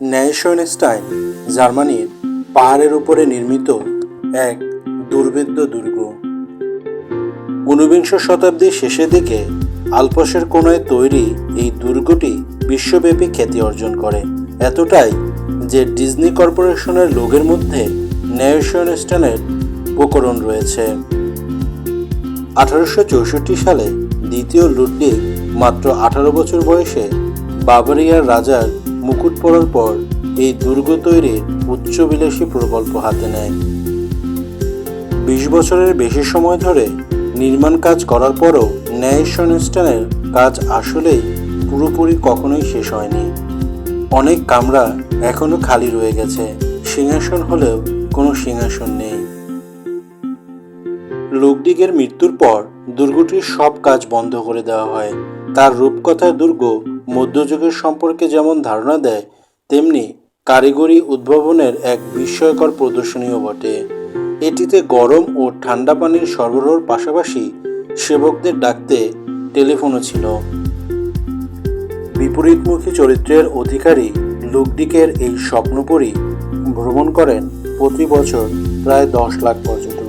ন্যায়শনস্টাইন জার্মানির পাহাড়ের উপরে নির্মিত এক দুর্ভেদ্য দুর্গ। ঊনবিংশ শতাব্দীর শেষের দিকে আলপসের কোনায় তৈরি এই দুর্গটি বিশ্বব্যাপী খ্যাতি অর্জন করে। এতটাই যে ডিজনি কর্পোরেশনের লোগের মধ্যে ন্যায়শনস্টাইনের উপকরণ রয়েছে। আঠারোশো চৌষট্টি সালে দ্বিতীয় লুডলিগ মাত্র আঠারো বছর বয়সে বাভারিয়ার রাজার মুকুট পরার পর এই দুর্গ তৈরির উচ্চবিলাসী প্রকল্প হাতে নেয়। বিশ বছরের বেশি সময় ধরে নির্মাণ কাজ করার পরও ন্যায়সনস্টানের কাজ আসলেই পুরোপুরি কখনোই শেষ হয়নি। অনেক কামরা এখনও খালি রয়ে গেছে। সিংহাসন হলেও কোনো সিংহাসন নেই। লোকদিগের মৃত্যুর পর দুর্গটির সব কাজ বন্ধ করে দেওয়া হয়। তার রূপকথার দুর্গ মধ্যযুগের সম্পর্কে যেমন ধারণা দেয়, তেমনি কারিগরি উদ্ভাবনের এক বিস্ময়কর প্রদর্শনীও বটে। এটিতে গরম ও ঠান্ডা পানির সরবরাহের পাশাপাশি সেবকদের ডাকতে টেলিফোনও ছিল। বিপরীতমুখী চরিত্রের অধিকারী লুকডিকের এই স্বপ্নপুরী ভ্রমণ করেন প্রতি বছর প্রায় দশ লাখ পর্যটক।